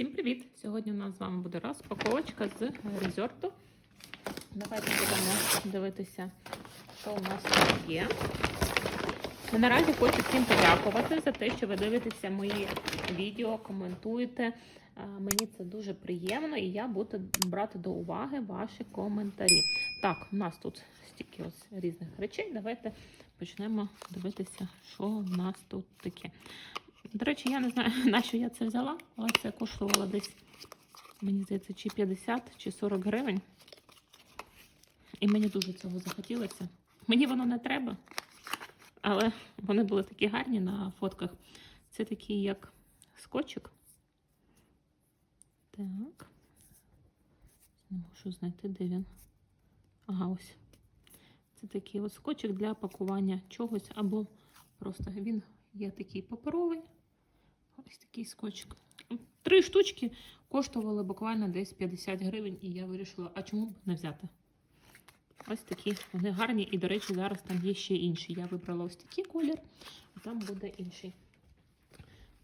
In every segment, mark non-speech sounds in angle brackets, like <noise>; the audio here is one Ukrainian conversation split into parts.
Всім привіт! Сьогодні у нас з вами буде розпаковочка з резорту. Давайте будемо дивитися, що у нас тут є. Ну, Наразі хочу всім подякувати за те, що ви дивитеся мої відео, коментуєте. Мені це дуже приємно і я буду брати до уваги ваші коментарі. Так, у нас тут стільки ось різних речей. Давайте почнемо дивитися, що у нас тут таке. До речі, я не знаю, <laughs> на що я це взяла, але це коштувало десь, мені здається, чи 50, чи 40 гривень. І мені дуже цього захотілося. Мені воно не треба, але вони були такі гарні на фотках. Це такий як скотчик. Так. Не можу знайти, де він. Ага, ось. Це такий ось скотчик для пакування чогось, або просто він є такий паперовий. Ось такий скотчик. Три штучки коштували буквально десь 50 гривень, і я вирішила, а чому б не взяти? Ось такі вони гарні, і, до речі, зараз там є ще інші. Я вибрала ось такий колір, а там буде інший.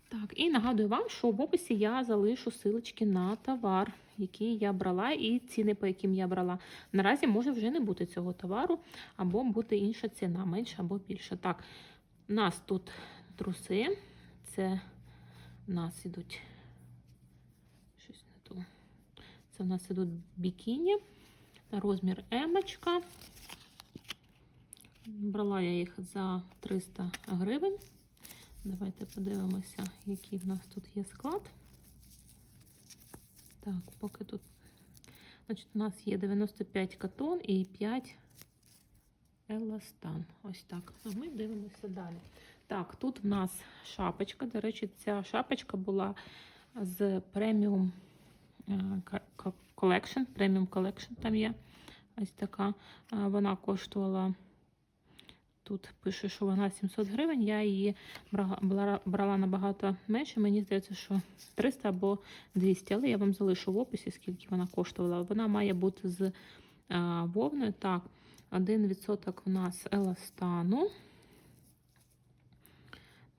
Так, і нагадую вам, що в описі я залишу силочки на товар, який я брала, і ціни, по яким я брала. Наразі може вже не бути цього товару, або бути інша ціна, менша або більша. Так, у нас тут труси. Це нас ідуть. Щось не то. Це у нас ідуть бікіні. Розмір емочка. Брала я їх за 300 гривень. Давайте подивимося, який в нас тут є склад. Так, поки тут. Значить, у нас є 95 катон і 5 еластан. Ось так. А ми дивимося далі. Так, тут в нас шапочка. До речі, ця шапочка була з преміум колекшн. Преміум колекшн там є. Ось така. Вона коштувала. Тут пише, що вона 700 гривень. Я її брала, набагато менше. Мені здається, що 300 або 200, але я вам залишу в описі, скільки вона коштувала. Вона має бути з а, вовною. Так, 1% у нас еластану.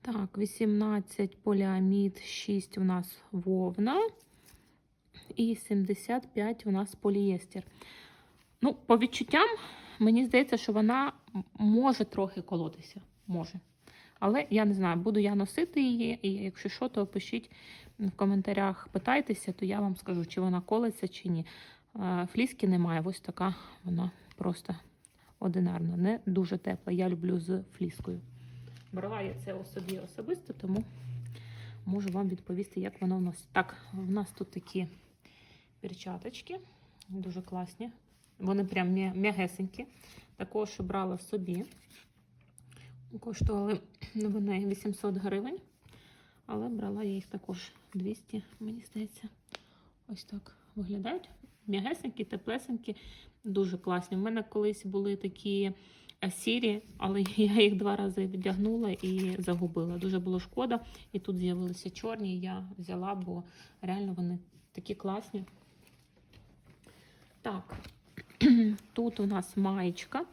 Так, 18 поліамід, 6 у нас вовна. І 75 у нас полієстер. Ну, по відчуттям, мені здається, що вона може трохи колотися. Може. Але я не знаю, буду я носити її, і якщо що, то пишіть в коментарях, питайтеся, то я вам скажу, чи вона колиться, чи ні. Фліски немає, ось така вона просто одинарна, не дуже тепла. Я люблю з фліскою. Брала я це у собі особисто, тому можу вам відповісти, як воно в нас. Так, в нас тут такі перчаточки, дуже класні. Вони прям м'ягесенькі. Також брала собі. Коштували вони 800 гривень, але брала я їх також 200, мені здається. Ось так виглядають. М'ягесенькі, теплесенькі, дуже класні. У мене колись були такі сірі, але <laughs> я їх два рази віддягнула і загубила. Дуже було шкода. І тут з'явилися чорні, я взяла, бо реально вони такі класні. Так, <clears throat> тут у нас маєчка.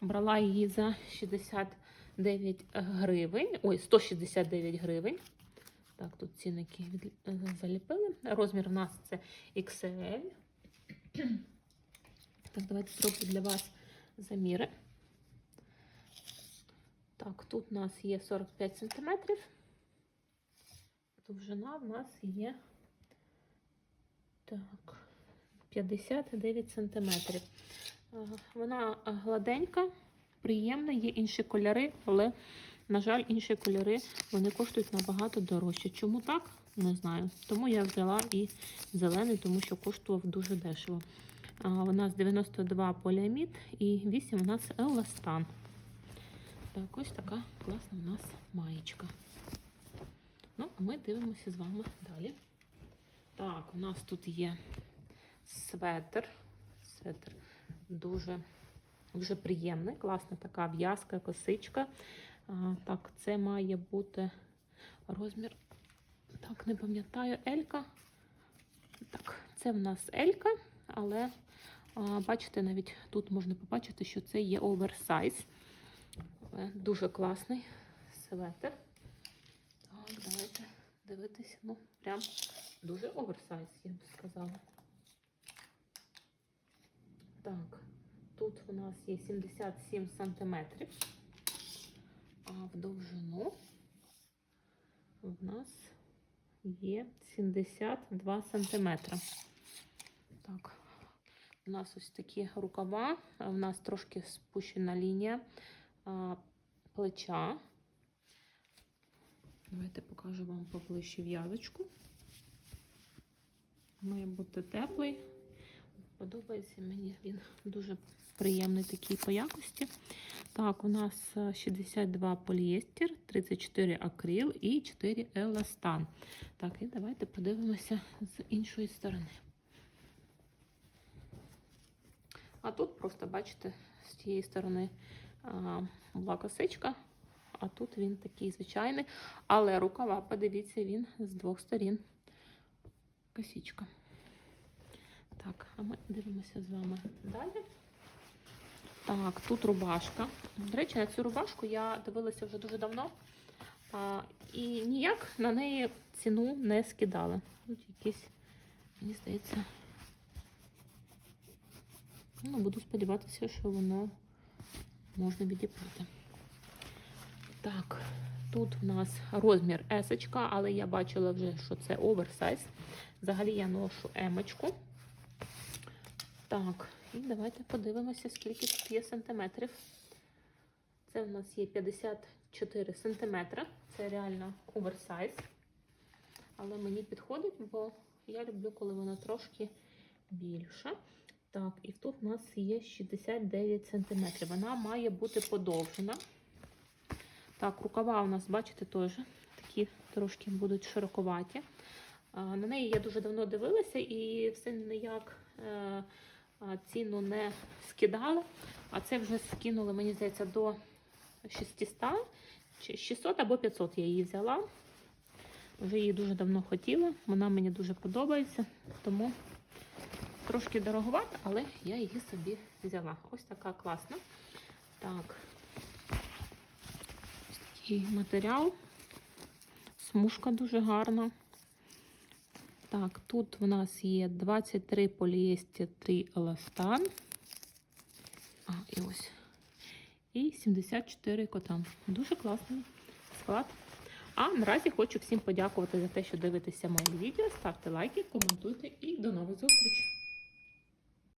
Брала її за 69 гривень. Ой, 169 гривень. Так, тут цінники заліпили. Розмір у нас це XL. Так, давайте зроблю для вас заміри. Так, тут у нас є 45 см. Довжина в нас є так, 59 см. Вона гладенька, приємна, є інші кольори, але, на жаль, інші кольори вони коштують набагато дорожче. Чому так? Не знаю. Тому я взяла і зелений, тому що коштував дуже дешево. У нас 92 поліамід і 8 у нас еластан. Так, ось така класна у нас маєчка. Ну, а ми дивимося з вами далі. Так, у нас тут є светр. Светр дуже дуже приємний, класна така в'язка, косичка. А, Так, це має бути розмір. Так, не пам'ятаю, Елька. Так, це в нас Елька, але бачите, навіть тут можна побачити, що це є оверсайз. Дуже класний светр. Так, давайте дивитися, ну, прям дуже оверсайз, я б сказала. Так, тут у нас є 77 сантиметрів, а в довжину в нас є 72 сантиметри. Так, у нас ось такі рукава, у нас трошки спущена лінія плеча. Давайте покажу вам поближче в'язочку. Має бути теплий. Подобається мені він дуже приємний такий по якості. Так, у нас е, 62 поліестер, 34 акрил і 4 еластан. Так, і давайте подивимося з іншої сторони. А тут просто, бачите, з тієї сторони а, була косичка, а тут він такий звичайний. Але рукава, подивіться, він з двох сторін. Косичка. Так, а ми дивимося з вами далі. Так, тут рубашка. До речі, на цю рубашку я дивилася вже дуже давно. А, і ніяк на неї ціну не скидала. Тут якісь, мені здається, ну, буду сподіватися, що воно можна відібрати. Так, тут у нас розмір S, але я бачила вже, що це оверсайз. Взагалі я ношу емочку. Так, і давайте подивимося, скільки тут є сантиметрів. Це в нас є 54 сантиметри. Це реально оверсайз. Але мені підходить, бо я люблю, коли вона трошки більша. Так, і тут у нас є 69 сантиметрів. Вона має бути подовжена. Так, рукава у нас, бачите, теж такі трошки будуть широковаті. На неї я дуже давно дивилася і все ніяк е, ціну не скидала. А це вже скинули, мені здається, до 600 чи 600 або 500 я її взяла. Вже її дуже давно хотіла. Вона мені дуже подобається, тому трошки дороговата, але я її собі взяла. Ось така класна. Так, ось такий матеріал. Смужка дуже гарна. Так, тут у нас є 23 поліестер, 3 еластан. А, і ось. І 74 котан. Дуже класний склад. А наразі хочу всім подякувати за те, що дивитеся мої відео. Ставте лайки, коментуйте і до нових зустрічей!